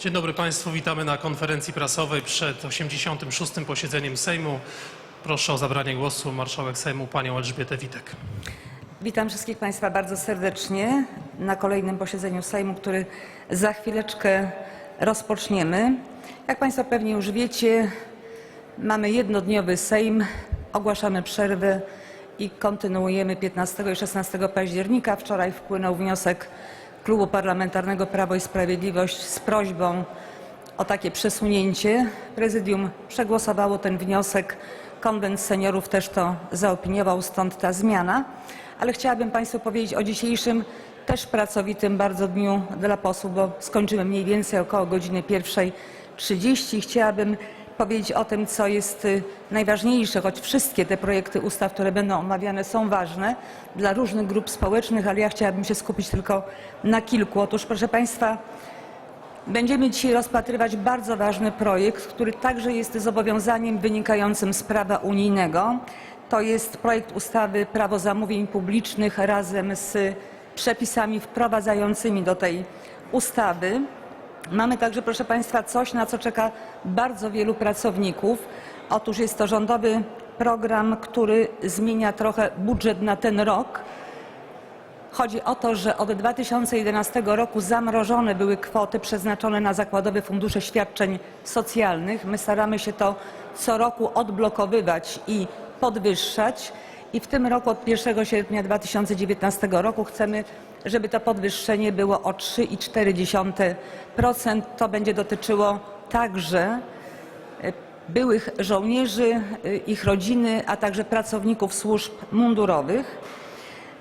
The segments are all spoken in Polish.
Dzień dobry Państwu, witamy na konferencji prasowej przed 86. posiedzeniem Sejmu. Proszę o zabranie głosu marszałek Sejmu panią Elżbietę Witek. Witam wszystkich Państwa bardzo serdecznie na kolejnym posiedzeniu Sejmu, który za chwileczkę rozpoczniemy. Jak Państwo pewnie już wiecie, mamy jednodniowy Sejm, ogłaszamy przerwę i kontynuujemy 15 i 16 października. Wczoraj wpłynął wniosek Klubu Parlamentarnego Prawo i Sprawiedliwość z prośbą o takie przesunięcie. Prezydium przegłosowało ten wniosek. Konwent seniorów też to zaopiniował, stąd ta zmiana. Ale chciałabym Państwu powiedzieć o dzisiejszym też pracowitym bardzo dniu dla posłów, bo skończymy mniej więcej około godziny 1.30. Chciałabym powiedzieć o tym, co jest y, najważniejsze, choć wszystkie te projekty ustaw, które będą omawiane są ważne dla różnych grup społecznych, ale ja chciałabym się skupić tylko na kilku. Otóż proszę Państwa, Będziemy dzisiaj rozpatrywać bardzo ważny projekt, który także jest zobowiązaniem wynikającym z prawa unijnego. To jest projekt ustawy Prawo zamówień publicznych razem z przepisami wprowadzającymi do tej ustawy. Mamy także, proszę Państwa, coś, na co czeka bardzo wielu pracowników. Otóż jest to rządowy program, który zmienia trochę budżet na ten rok. Chodzi o to, że od 2011 roku zamrożone były kwoty przeznaczone na zakładowe fundusze świadczeń socjalnych. My staramy się to co roku odblokowywać i podwyższać. I w tym roku od 1 sierpnia 2019 roku chcemy, żeby to podwyższenie było o 3,4%. To będzie dotyczyło także e, byłych żołnierzy, e, ich rodziny, a także pracowników służb mundurowych.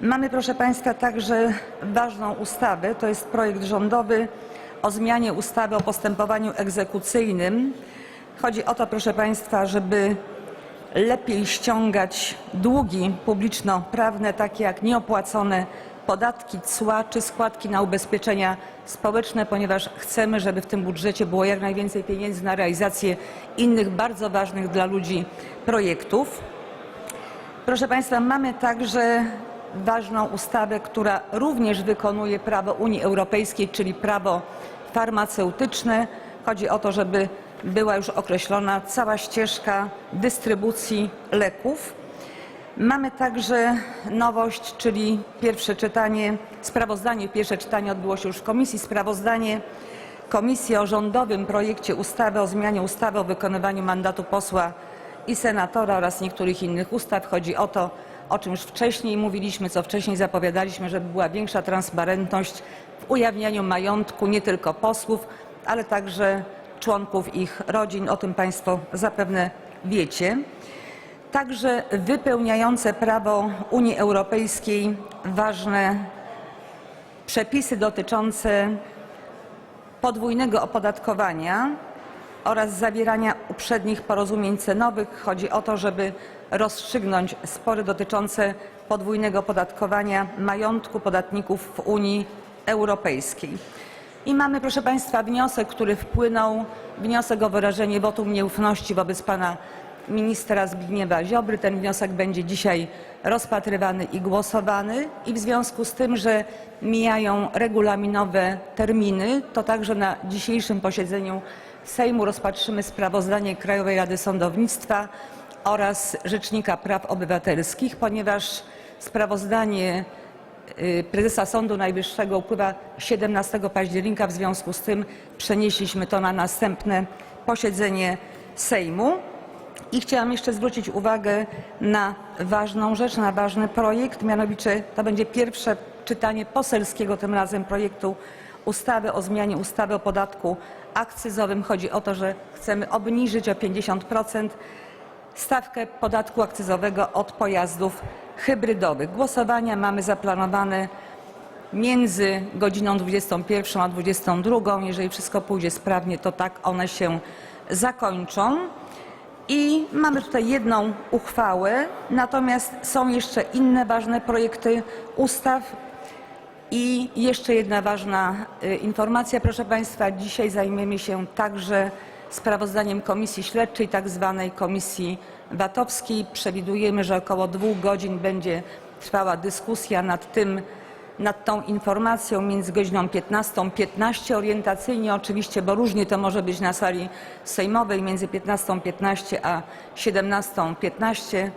Mamy, proszę Państwa, także ważną ustawę. To jest projekt rządowy o zmianie ustawy o postępowaniu egzekucyjnym. Chodzi o to, proszę Państwa, żeby lepiej ściągać długi publiczno-prawne, takie jak nieopłacone podatki, cła czy składki na ubezpieczenia społeczne, ponieważ chcemy, żeby w tym budżecie było jak najwięcej pieniędzy na realizację innych bardzo ważnych dla ludzi projektów. Proszę Państwa, mamy także ważną ustawę, która również wykonuje prawo Unii Europejskiej, czyli prawo farmaceutyczne. Chodzi o to, żeby była już określona cała ścieżka dystrybucji leków. Mamy także nowość, czyli pierwsze czytanie, sprawozdanie, pierwsze czytanie odbyło się już w komisji, sprawozdanie komisji o rządowym projekcie ustawy o zmianie ustawy o wykonywaniu mandatu posła i senatora oraz niektórych innych ustaw. Chodzi o to, o czym już wcześniej mówiliśmy, co wcześniej zapowiadaliśmy, żeby była większa transparentność w ujawnianiu majątku nie tylko posłów, ale także członków ich rodzin. O tym Państwo zapewne wiecie. Także wypełniające prawo Unii Europejskiej ważne przepisy dotyczące podwójnego opodatkowania oraz zawierania uprzednich porozumień cenowych. Chodzi o to, żeby rozstrzygnąć spory dotyczące podwójnego opodatkowania majątku podatników w Unii Europejskiej. I mamy, proszę Państwa, wniosek, który wpłynął, wniosek o wyrażenie wotum nieufności wobec pana ministra Zbigniewa Ziobry. Ten wniosek będzie dzisiaj rozpatrywany i głosowany i w związku z tym, że mijają regulaminowe terminy, to także na dzisiejszym posiedzeniu Sejmu rozpatrzymy sprawozdanie Krajowej Rady Sądownictwa oraz Rzecznika Praw Obywatelskich, ponieważ sprawozdanie y, prezesa Sądu Najwyższego upływa 17 października, w związku z tym przenieśliśmy to na następne posiedzenie Sejmu. I chciałam jeszcze zwrócić uwagę na ważną rzecz, na ważny projekt, mianowicie to będzie pierwsze czytanie poselskiego tym razem projektu ustawy o zmianie ustawy o podatku akcyzowym. Chodzi o to, że chcemy obniżyć o 50% stawkę podatku akcyzowego od pojazdów hybrydowych. Głosowania mamy zaplanowane między godziną 21 a 22. Jeżeli wszystko pójdzie sprawnie, to tak one się zakończą. I mamy tutaj jedną uchwałę, natomiast są jeszcze inne ważne projekty ustaw. I jeszcze jedna ważna y, informacja, proszę Państwa. Dzisiaj zajmiemy się także sprawozdaniem Komisji Śledczej, tak zwanej Komisji VAT-owskiej. Przewidujemy, że około dwóch godzin będzie trwała dyskusja nad tym nad tą informacją między godziną 15, 15 orientacyjnie oczywiście, bo różnie to może być na sali sejmowej między 15.15 a 17.15.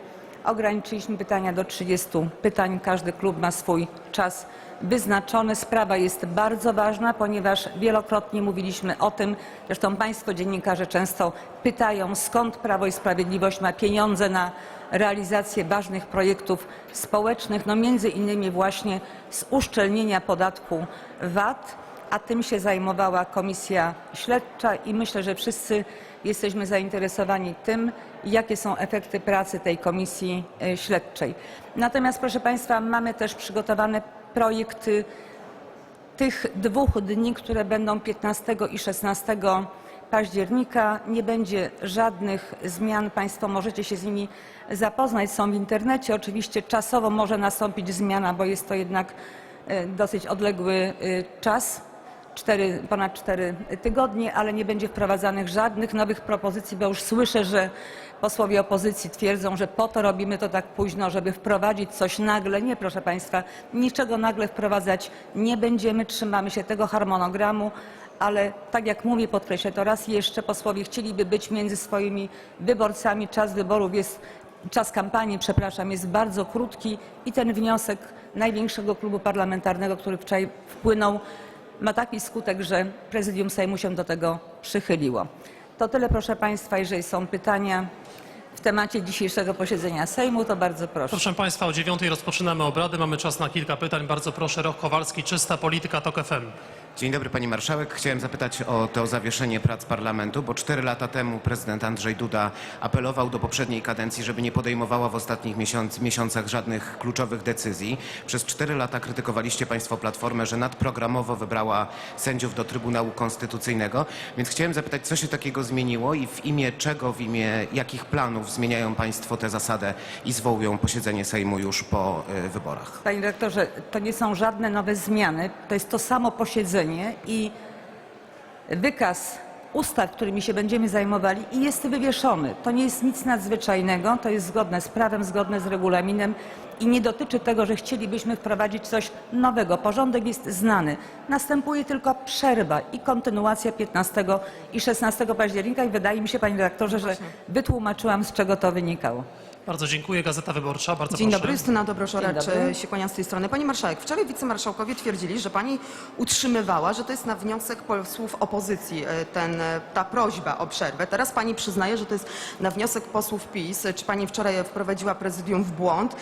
Ograniczyliśmy pytania do 30 pytań. Każdy klub ma swój czas wyznaczony. Sprawa jest bardzo ważna, ponieważ wielokrotnie mówiliśmy o tym, zresztą Państwo dziennikarze często pytają, skąd Prawo i Sprawiedliwość ma pieniądze na realizację ważnych projektów społecznych, no między innymi właśnie z uszczelnienia podatku VAT, a tym się zajmowała komisja śledcza i myślę, że wszyscy jesteśmy zainteresowani tym, jakie są efekty pracy tej komisji e, śledczej. Natomiast proszę Państwa, mamy też przygotowane projekty tych dwóch dni, które będą 15 i 16 października. Nie będzie żadnych zmian. Państwo możecie się z nimi zapoznać. Są w internecie. Oczywiście czasowo może nastąpić zmiana, bo jest to jednak e, dosyć odległy e, czas. Cztery, ponad cztery tygodnie, ale nie będzie wprowadzanych żadnych nowych propozycji, bo już słyszę, że posłowie opozycji twierdzą, że po to robimy to tak późno, żeby wprowadzić coś nagle. Nie, proszę Państwa, niczego nagle wprowadzać nie będziemy, trzymamy się tego harmonogramu, ale tak jak mówię, podkreślę to raz jeszcze, posłowie chcieliby być między swoimi wyborcami. Czas wyborów jest, czas kampanii, przepraszam, jest bardzo krótki i ten wniosek największego klubu parlamentarnego, który wczoraj wpłynął, ma taki skutek, że prezydium Sejmu się do tego przychyliło. To tyle, proszę Państwa. Jeżeli są pytania w temacie dzisiejszego posiedzenia Sejmu, to bardzo proszę. Proszę Państwa, o dziewiątej rozpoczynamy obrady. Mamy czas na kilka pytań. Bardzo proszę, Roch Kowalski, Czysta Polityka, TOK FM. Dzień dobry Pani Marszałek. Chciałem zapytać o to zawieszenie prac parlamentu, bo cztery lata temu prezydent Andrzej Duda apelował do poprzedniej kadencji, żeby nie podejmowała w ostatnich miesiąc, miesiącach żadnych kluczowych decyzji. Przez cztery lata krytykowaliście Państwo Platformę, że nadprogramowo wybrała sędziów do Trybunału Konstytucyjnego, więc chciałem zapytać, co się takiego zmieniło i w imię czego, w imię jakich planów zmieniają Państwo tę zasadę i zwołują posiedzenie Sejmu już po y, wyborach? Panie dyrektorze, to nie są żadne nowe zmiany, to jest to samo posiedzenie i wykaz ustaw, którymi się będziemy zajmowali i jest wywieszony. To nie jest nic nadzwyczajnego, to jest zgodne z prawem, zgodne z regulaminem i nie dotyczy tego, że chcielibyśmy wprowadzić coś nowego. Porządek jest znany. Następuje tylko przerwa i kontynuacja 15 i 16 października i wydaje mi się, panie redaktorze, że wytłumaczyłam, z czego to wynikało. Bardzo dziękuję. Gazeta Wyborcza. Bardzo Dzień proszę. dobry, Justyna Dobroszoracz Dzień dobry. e, się kłania z tej strony. Pani Marszałek, wczoraj wicemarszałkowie twierdzili, że Pani utrzymywała, że to jest na wniosek posłów opozycji e, ten, e, ta prośba o przerwę. Teraz Pani przyznaje, że to jest na wniosek posłów PiS. Czy Pani wczoraj wprowadziła prezydium w błąd?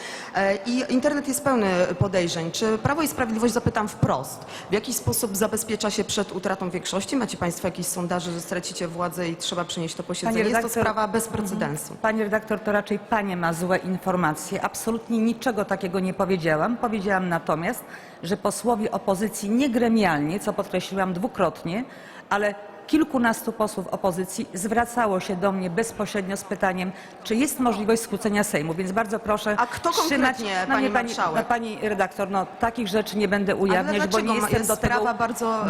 I internet jest pełny podejrzeń. Czy Prawo i Sprawiedliwość, zapytam wprost, w jaki sposób zabezpiecza się przed utratą większości? Macie Państwo jakieś sondaże, że stracicie władzę i trzeba przynieść to posiedzenie? Jest to redaktor- sprawa bez precedensu. Pani redaktor, to raczej Panie ma złe informacje. Absolutnie niczego takiego nie powiedziałam. Powiedziałam natomiast, że posłowie opozycji nie gremialnie, co podkreśliłam dwukrotnie, ale kilkunastu posłów opozycji zwracało się do mnie bezpośrednio z pytaniem, czy jest możliwość skrócenia Sejmu. Więc bardzo proszę A kto trzymać... konkretnie, no, nie, pani marszałek? No, pani redaktor, no takich rzeczy nie będę ujawniać, bo nie jestem Jest do tego,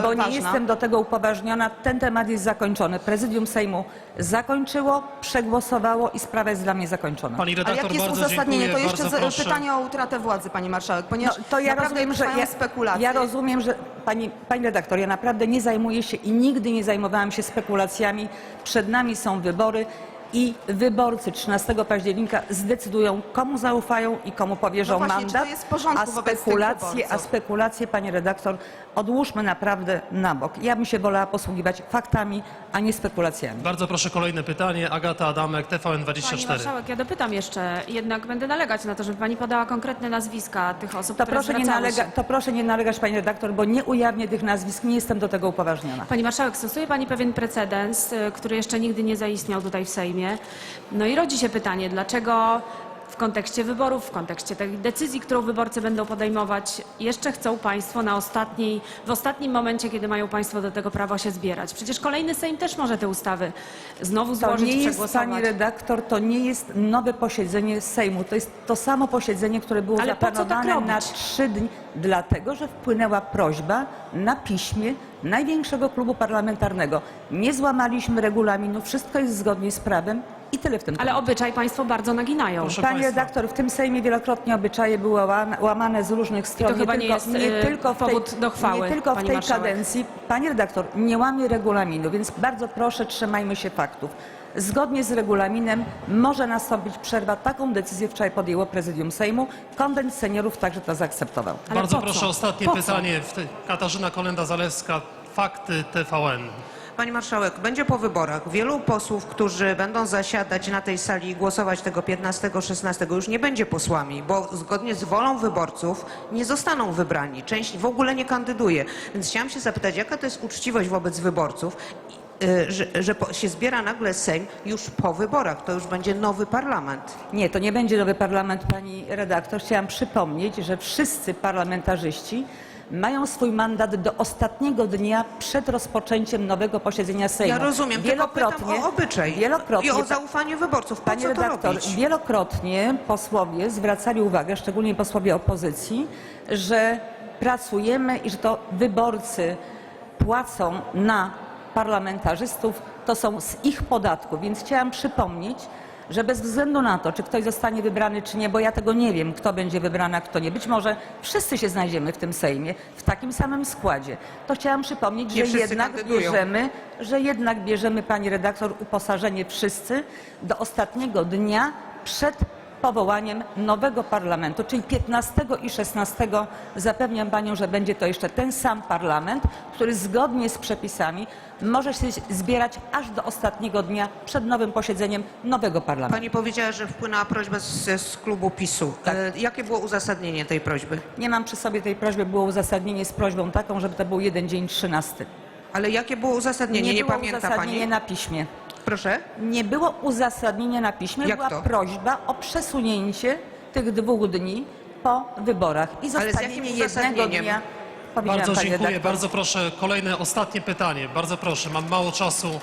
bo nie ważna. jestem do tego upoważniona. Ten temat jest zakończony. Prezydium Sejmu zakończyło, przegłosowało i sprawa jest dla mnie zakończona. Pani A redaktor, jakie jest uzasadnienie? dziękuję. To jeszcze pytanie o utratę władzy, pani marszałek, No, ponieważ to ja naprawdę rozumiem, że ja, spekulacje. ja rozumiem, że pani, pani redaktor, ja naprawdę nie zajmuję się i nigdy nie zajmowałam się spekulacjami. Przed nami są wybory i wyborcy 13 października zdecydują, komu zaufają i komu powierzą No właśnie, czy mandat. to jest w porządku a wobec tych spekulacje, a spekulacje, pani redaktor, odłóżmy naprawdę na bok. Ja bym się wolała posługiwać faktami, a nie spekulacjami. Bardzo proszę, kolejne pytanie. Agata Adamek, Pani TVN24. marszałek, ja dopytam jeszcze, jednak będę nalegać na to, żeby pani podała konkretne nazwiska tych osób, To które proszę, nie nalega, się. to proszę nie nalegać, pani redaktor, bo nie ujawnię tych nazwisk, nie jestem do tego upoważniona. Pani marszałek, stosuje pani pewien precedens, y, który jeszcze nigdy nie zaistniał tutaj w Sejmie. No i rodzi się pytanie, dlaczego kontekście wyborów, w kontekście tej decyzji, którą wyborcy będą podejmować, jeszcze chcą państwo na ostatniej, w ostatnim momencie, kiedy mają państwo do tego prawo się zbierać. Przecież kolejny Sejm też może te ustawy znowu To złożyć, nie jest, pani redaktor, to nie jest nowe posiedzenie Sejmu. To jest to samo posiedzenie, które było Ale tak zaplanowane na robić? trzy dni, dlatego że wpłynęła prośba na piśmie największego klubu parlamentarnego. Nie złamaliśmy regulaminu, wszystko jest zgodnie z prawem I tyle w tym Ale temacie. obyczaj państwo bardzo naginają. Proszę Panie państwa. redaktor, w tym Sejmie wielokrotnie obyczaje były łamane, łamane z różnych stron. chyba nie tylko, jest, y, tylko w tej, powód do chwały, Nie tylko w pani tej marszałek. kadencji. Panie redaktor, nie łamie regulaminu, więc bardzo proszę, trzymajmy się faktów. Zgodnie z regulaminem może nastąpić przerwa. Taką decyzję wczoraj podjęło prezydium Sejmu. Konwent seniorów także to zaakceptował. Ale Bardzo po co? proszę, ostatnie Po co? pytanie. W te- Katarzyna Kolenda-Zalewska, fakty TVN. Pani marszałek, będzie po wyborach. Wielu posłów, którzy będą zasiadać na tej sali i głosować tego 15-16 już nie będzie posłami, bo zgodnie z wolą wyborców nie zostaną wybrani. Część w ogóle nie kandyduje. Więc chciałam się zapytać, jaka to jest uczciwość wobec wyborców, y, że, że się zbiera nagle Sejm już po wyborach. To już będzie nowy parlament. Nie, to nie będzie nowy parlament, pani redaktor. Chciałam przypomnieć, że wszyscy parlamentarzyści mają swój mandat do ostatniego dnia przed rozpoczęciem nowego posiedzenia Sejmu. Ja rozumiem, tylko pytam o obyczaj wielokrotnie, i o zaufanie wyborców. Po Panie redaktor, wielokrotnie posłowie zwracali uwagę, szczególnie posłowie opozycji, że pracujemy i że to wyborcy płacą na parlamentarzystów, to są z ich podatków. Więc chciałam przypomnieć, że bez względu na to, czy ktoś zostanie wybrany, czy nie, bo ja tego nie wiem, kto będzie wybrany, a kto nie. Być może wszyscy się znajdziemy w tym Sejmie w takim samym składzie. To chciałam przypomnieć, Nie że jednak kandydują. bierzemy, że jednak bierzemy, pani redaktor, uposażenie wszyscy do ostatniego dnia przed powołaniem nowego parlamentu, czyli 15 i 16 zapewniam panią, że będzie to jeszcze ten sam parlament, który zgodnie z przepisami może się zbierać aż do ostatniego dnia przed nowym posiedzeniem nowego parlamentu. Pani powiedziała, że wpłynęła prośba z, z klubu PiSu. Tak. E, jakie było uzasadnienie tej prośby? Nie mam przy sobie tej prośby, było uzasadnienie z prośbą taką, żeby to był jeden dzień 13. Ale jakie było uzasadnienie? Nie, było pamięta uzasadnienie pani? na piśmie. Proszę? Nie było uzasadnienia na piśmie, Jak była to? prośba o przesunięcie tych dwóch dni po wyborach i Ale z zostawienie jednego uzasadnieniem? dnia. Powiedziałam, Bardzo dziękuję. redaktor. Bardzo proszę, kolejne, ostatnie pytanie. Bardzo proszę, mam mało czasu.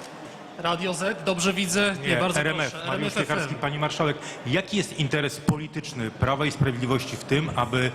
Radio Z, dobrze widzę? Nie, Nie, bardzo RMF, proszę. Mariusz RMF Piekarski. FM. Pani Marszałek, jaki jest interes polityczny Prawa i Sprawiedliwości w tym, aby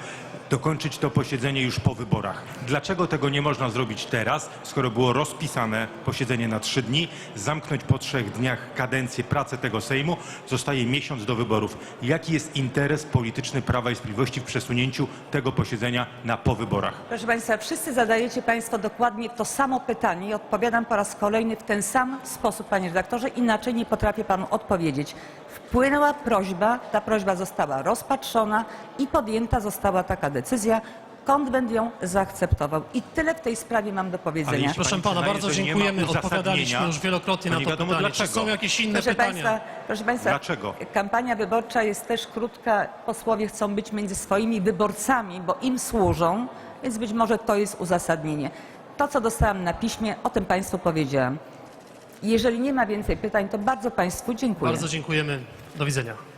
dokończyć to posiedzenie już po wyborach? Dlaczego tego nie można zrobić teraz, skoro było rozpisane posiedzenie na trzy dni, zamknąć po trzech dniach kadencję, pracę tego Sejmu, zostaje miesiąc do wyborów. Jaki jest interes polityczny Prawa i Sprawiedliwości w przesunięciu tego posiedzenia na po wyborach? Proszę Państwa, wszyscy zadajecie Państwo dokładnie to samo pytanie i odpowiadam po raz kolejny w ten sam sposób, Panie redaktorze, inaczej nie potrafię Panu odpowiedzieć. Wpłynęła prośba, ta prośba została rozpatrzona i podjęta została taka decyzja. Konwent ją zaakceptował. I tyle w tej sprawie mam do powiedzenia. jeśli- Proszę Pani pana, przyznaje, bardzo że nie ma dziękujemy. uzasadnienia, Odpowiadaliśmy już wielokrotnie to na nie to wiadomo pytanie. Czy dlaczego. są jakieś inne Proszę pytania? Państwa, proszę Państwa, Dlaczego? kampania wyborcza jest też krótka. Posłowie chcą być między swoimi wyborcami, bo im służą, więc być może to jest uzasadnienie. To, co dostałam na piśmie, o tym Państwu powiedziałam. Jeżeli nie ma więcej pytań, to bardzo Państwu dziękuję. Bardzo dziękujemy. Do widzenia.